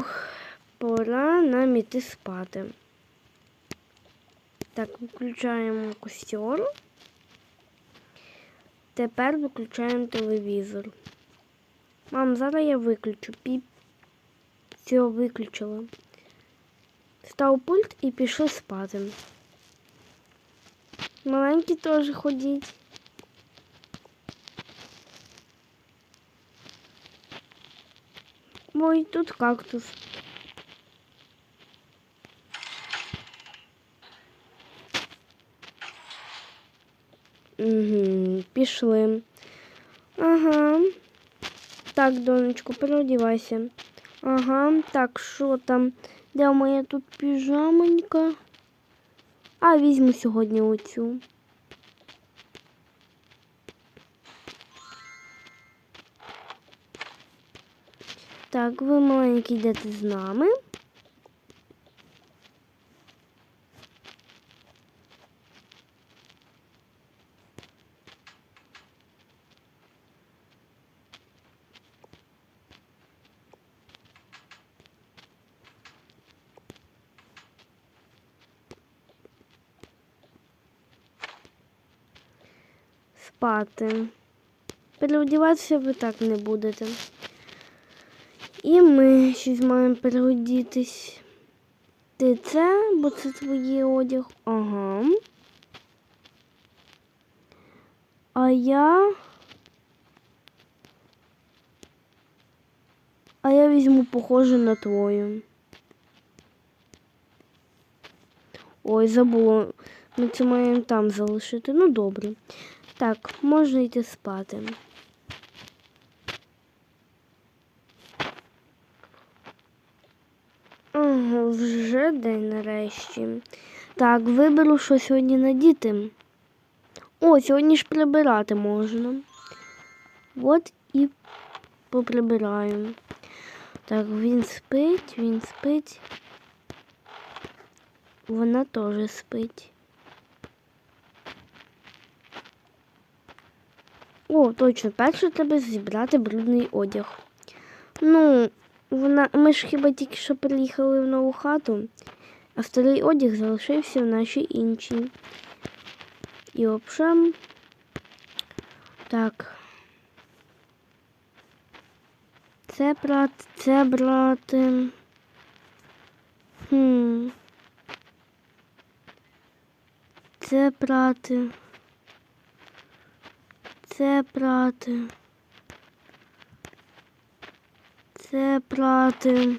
Фух, пора нам іти спати. Так, виключаємо костер. Тепер виключаємо телевізор. Мам, зараз я виключу. Піп. Все, виключила. Став пульт і пішли спати. Маленькі теж ходіть. Ой, тут кактус. Угу, пішли. Ага. Так, донечко, переодівайся. Ага, так, що там? Де моя тут піжамонька? А, візьму сьогодні оцю. Так, ви маленькі йдете з нами. Спати. Переодіватися ви так не будете. І ми щось маємо переодітись. Ти це, бо це твій одяг. Ага. А я. А я візьму похоже на твою. Ой, забула. Ми це маємо там залишити. Ну добре. Так, можна йти спати. Ага, вже день нарешті. Так, виберу, що сьогодні надіти. О, сьогодні ж прибирати можна. От і поприбираю. Так, він спить, він спить. Вона теж спить. О, точно, перше треба зібрати брудний одяг. Ну, вона, ми ж хіба тільки що приїхали в нову хату, а старий одяг залишився в нашій іншій. І взагалі, так. Це брати, це брати. Хм. Це брати. Це брати. Це брати.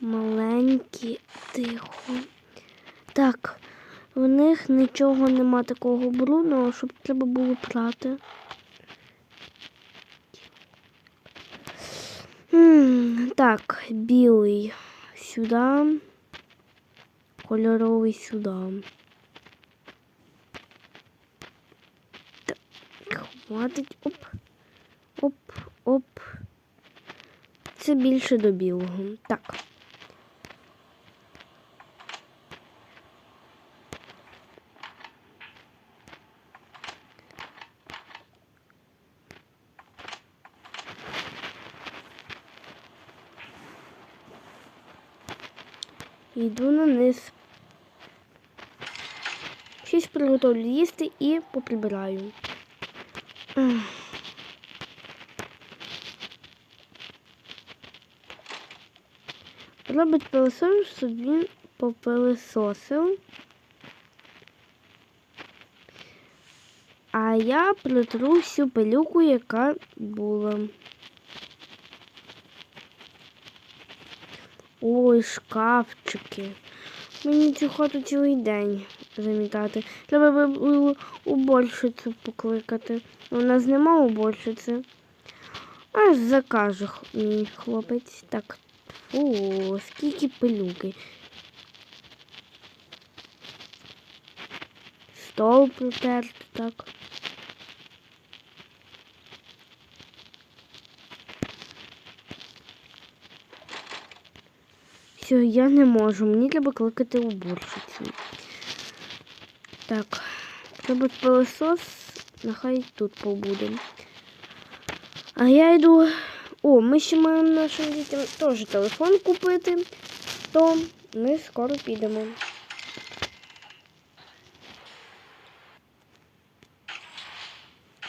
Маленькі, тихо. Так, в них нічого нема такого брудного, щоб треба було прати. Так, білий сюди, кольоровий сюди. Так, хватить. Оп, оп, оп. Це більше до білого. Так. Йду на низ. Щось приготовлю їсти і поприбираю. Робить пилосос, щоб він попилисосив. А я притру всю пилюку, яка була. Ой, шкафчики. Мені цю цілий день замітати. Треба було уборщицю покликати. У нас нема уборщиці. Аж закаже мій хлопець. Так, о, скільки пилюки. Стол протерти так. Все, я не можу. Мені треба кликати уборщицю. Так, треба пилосос, нехай тут побуде. А я йду О, ми ще маємо нашим дітям теж телефон купити, то ми скоро підемо.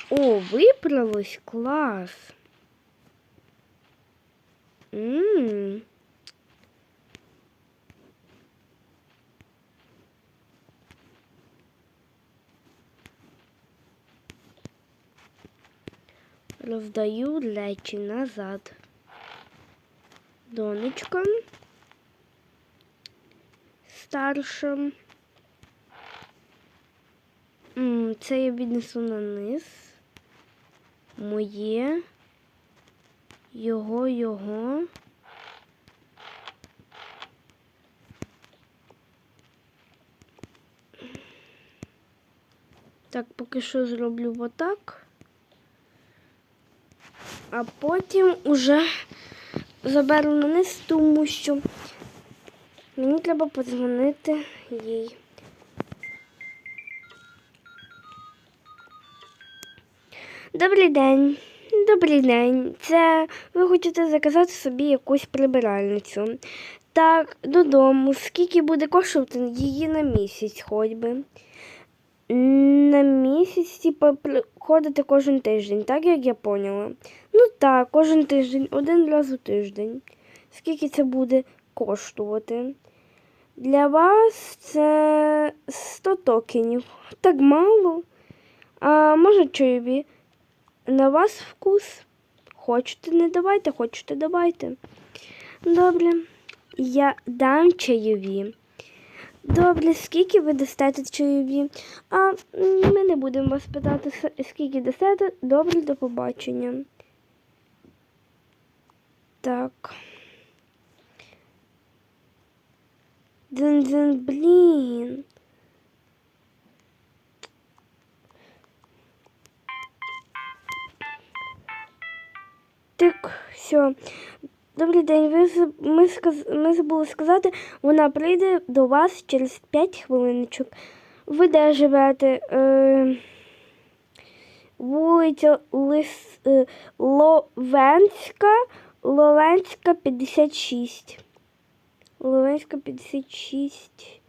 О, виправилось клас. Ммм. Роздаю речі назад. Донечка. Старша. М, Це я віднесу на низ. Моє. Його, його. Так, поки що зроблю отак. А потім уже заберу на низ, тому що мені треба подзвонити їй. Добрий день. Добрий день. Це ви хочете заказати собі якусь прибиральницю. Так, додому. Скільки буде коштувати її на місяць хоч би? На місяць, типа, приходити кожен тиждень, так як я поняла. Ну так, кожен тиждень, один раз у тиждень. Скільки це буде коштувати? Для вас це 100 токенів. Так мало. А може чайові? На вас вкус. Хочете, не давайте, хочете, давайте. Добре, я дам чайові. Добре, скільки ви дасте чайові? А ми не будемо вас питати, скільки дасте. Добре, до побачення. Так. Дзин-дзин, блін. Так, все. Добрий день. Ви ми, сказ... ми забули сказати, вона прийде до вас через 5 хвилиночок. Ви де живете? Е... Вулиця Лис... е, Ловенська, Ловенська 56. Ловенська 56.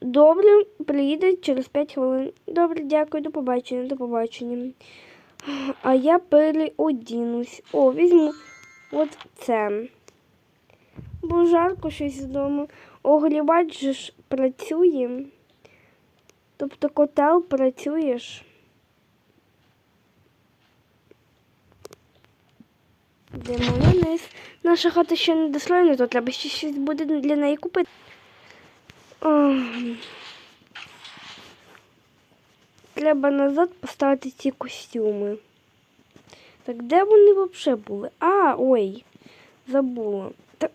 Добре, приїде через 5 хвилин. Добре, дякую, до побачення, до побачення. А я переодінусь. О, візьму от це. Бо жарко щось вдома. Огрівач же ж працює. Тобто котел працюєш. Йдемо вниз. Наша хата ще не достроєна, то треба ще щось буде для неї купити. Ох. Треба назад поставити ці костюми. Так де вони взагалі були? А, ой, забула. Та...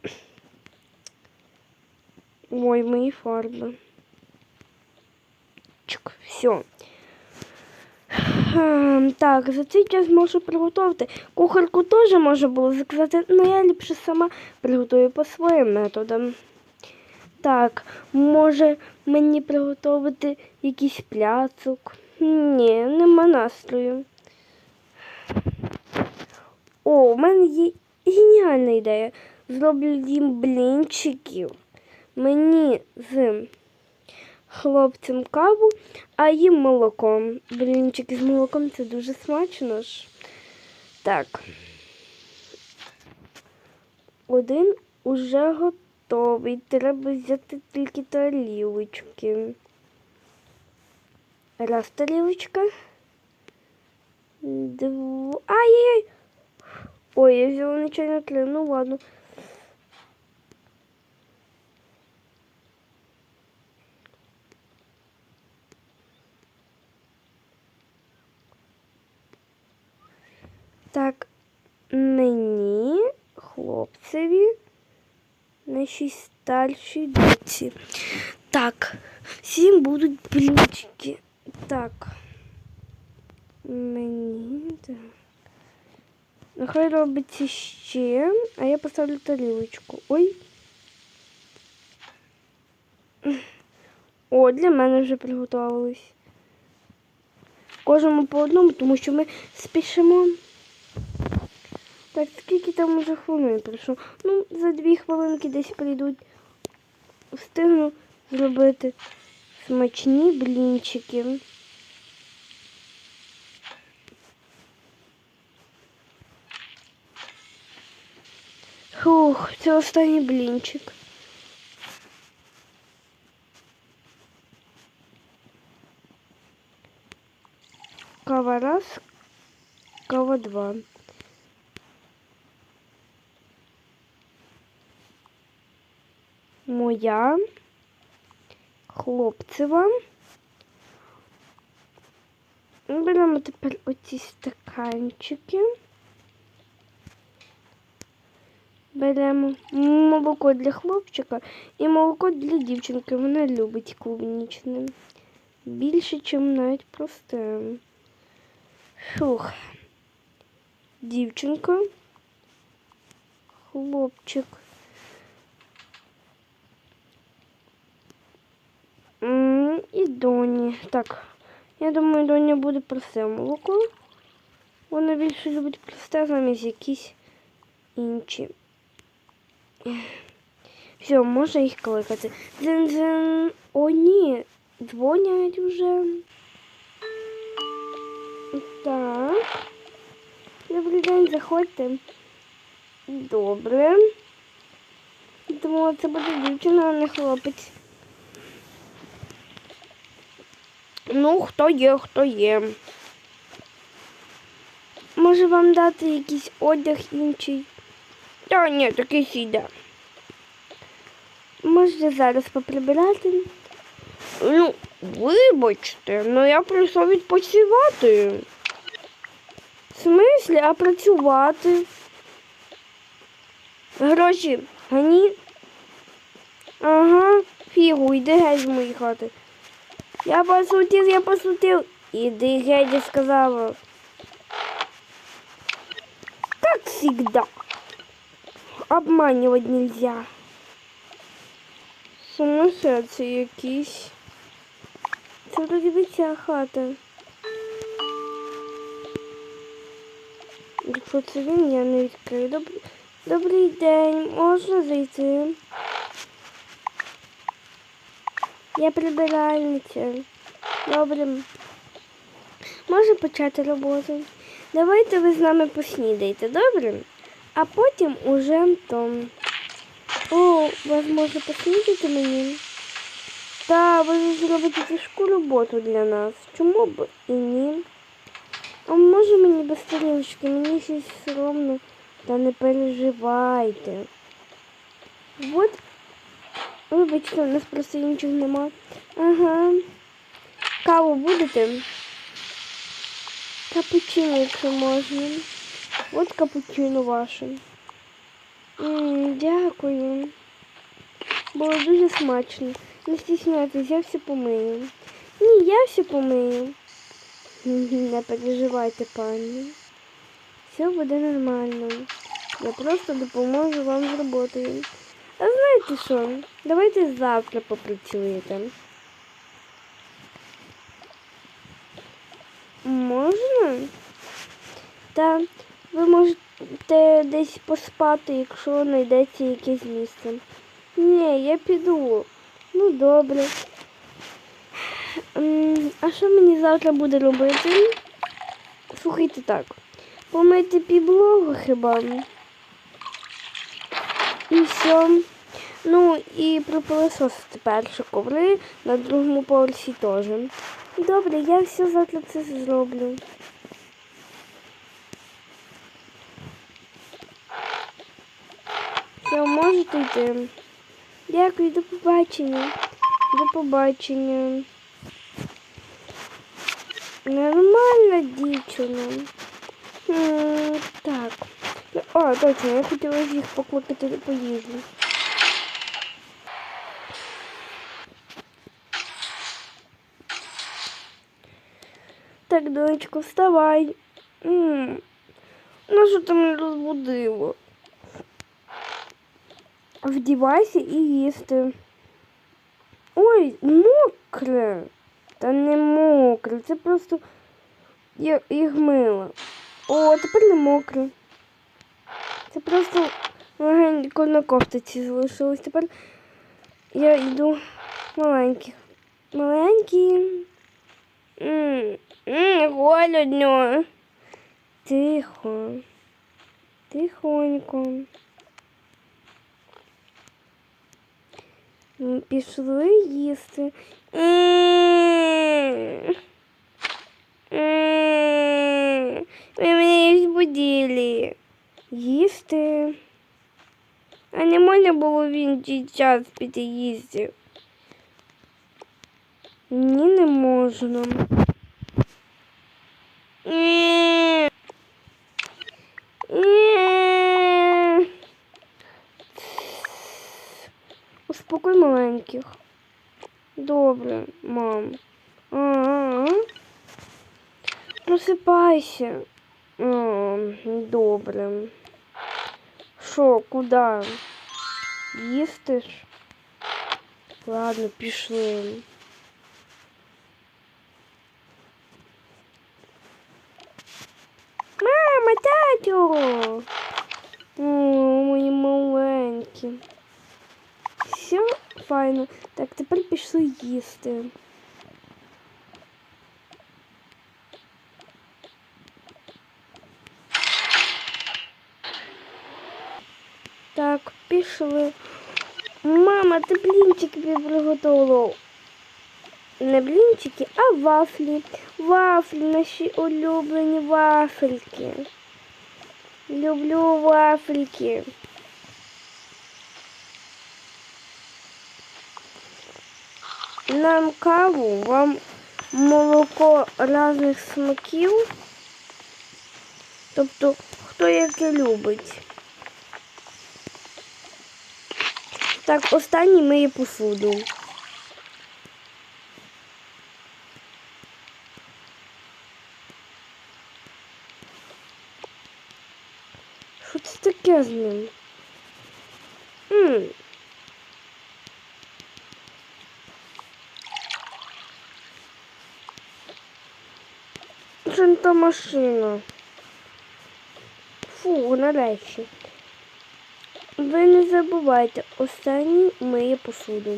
Ой, мої фарби. Чик, все. Так, за цей час можу приготувати. Кухарку теж можна було заказати, але я ліпше сама приготую по своїм методам. Так, може мені приготувати якийсь пляцок? Ні, нема настрою. О, у мене є геніальна ідея. Зроблю їм блінчиків. Мені з хлопцем каву, а їм молоком. Блінчики з молоком це дуже смачно ж. Так. Один уже готовий. Треба взяти тільки тарілочки. Раз тарілочка. Дво... Ай-яй-яй! Ой, я взяла нечаянно три. Ну ладно. Так, мені, хлопцеві, нашій старшій доці. Так, всім будуть блінчики. Так. Мені. Так. Нехай робиться ще, а я поставлю тарілочку. Ой. О, для мене вже приготувались. Кожному по одному, тому що ми спішимо. Так, скільки там уже хвилин пройшло? Ну, за дві хвилинки десь прийдуть. Встигну зробити смачні блінчики. Фух, це останній блінчик. Кава раз, кава два. Моя хлопцева. Беремо тепер оці стаканчики. Беремо молоко для хлопчика і молоко для дівчинки. Вона любить клубнічне. Більше, ніж навіть просте. Фух. Дівчинка. Хлопчик. І доні. Так. Я думаю, доня буде просте молоко. Вона більше любить просте замість якісь інші. Все, можна їх кликати. Дзин-дзин. О, ні. Дзвонять уже. Так. Добрий день, заходьте. Добре. Думала, це буде дівчина, а не хлопець. Ну, хто є, хто є. Може вам дати якийсь одяг інший? Та ні, такий сіде. Можете зараз поприбирати? Ну, вибачте, ну я прийшов відпочивати. В смислі, а працювати? Гроші, гані? Ага, фігу, йди геть з моєї хати. Я посутил, я посутил. Иди, геть, я сказала. Как всегда. Обманывать нельзя. Сумасшедший якийсь. Це вроді би ця хата. Якщо це він, я не відкрию. Доб... Добрий день, можна зайти? Я прибиральниця. Добре. Можу почати роботу. Давайте ви з нами поснідаєте, добре? А потім уже там. О, вас можна поснідати мені? Та, ви зробите тяжку роботу для нас. Чому б і ні? А може мені без тарілочки? Мені щось соромно. Та не переживайте. Вот Вибачте, у нас просто нічого нема. Ага. Каву будете? Капучино, якщо можна. От капучино ваше. М, дякую. Було дуже смачно. Не стісняйтесь, я все помию. Ні, я все помию. Не переживайте, пані. Все буде нормально. Я просто допоможу вам з роботою. А знаєте що? Давайте завтра попрацюєте. Можна? Та ви можете десь поспати, якщо знайдеться якесь місце. Ні, я піду. Ну добре. А що мені завтра буде робити? Слухайте так. Помити підлогу хіба? І все. Ну і пропилососити перші коври на другому поверсі теж. Добре, я все завтра це зроблю. Все, можете йти. Дякую, до побачення. До побачення. Нормальна дівчина. М, Так. А, точно, я хотіла їх покликати по їжі. Так, донечко, вставай. Ну що ти мене розбудила? Вдівайся і їсти. Ой, мокре. Та не мокре, це просто я їх мила. О, тепер не мокре. Це просто легенько на кофтиці залишилось. Тепер я йду маленьких. Маленькі. Голодно. Тихо. Тихонько. Пішли їсти. Ви мене збудили. Їсти. А не можна було він час піти їсти? Ні, не можна. Ні. Ні. Успокой маленьких. Добре, мам. А-а-а. Просипайся. О, добре. Що, куди? Їсти ж? Ладно, пішли. Мама, тату! О, мої маленькі. Все файно. Так, тепер пішли їсти. Так, пішли. Мама, ти блінчики приготувала. Не блінчики, а вафлі. Вафлі, наші улюблені вафельки. Люблю вафельки. Нам каву, вам молоко різних смаків. Тобто, хто яке любить. Так, останній миє посуду. Що це таке з ним? М. Що не та машина? Фу, нарешті. Ви не забувайте, останній миє посуду.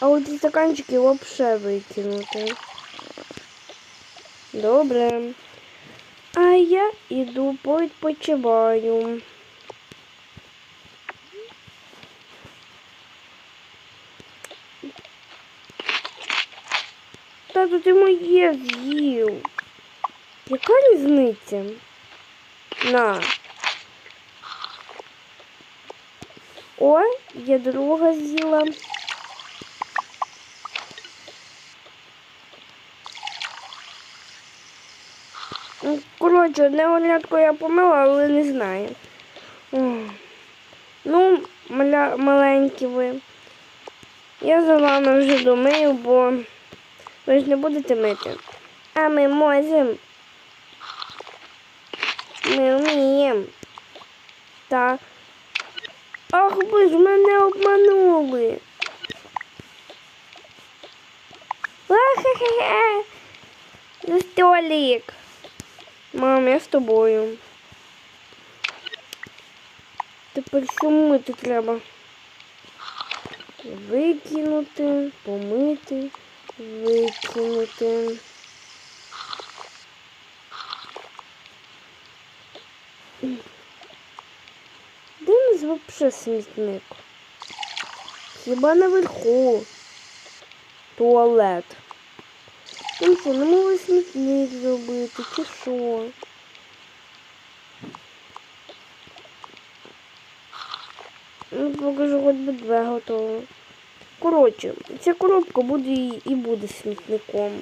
А от ці стаканчики взагалі викинути. Добре. А я іду відпочиваю. Тату, ти моє з'їв. Яка різниця? На. О, я друга з'їла. Ну, Коротше, одне оглядко я помила, але не знаю. Ну, маля, маленькі ви. Я за вами вже домию, бо ви ж не будете мити. А ми можемо. Ми вміємо. Так. Ах, ви ж мене обманули. Ха-ха-ха. Столик. Мам, я з тобою. Тепер що мити треба? Викинути, помити, викинути. Де у нас вообще смітник? Хіба наверху? Туалет. Ну що, не могли смітник зробити, чи що? Ну, покажу, хоч би две готово. Коротше, ця коробка буде і буде смітником.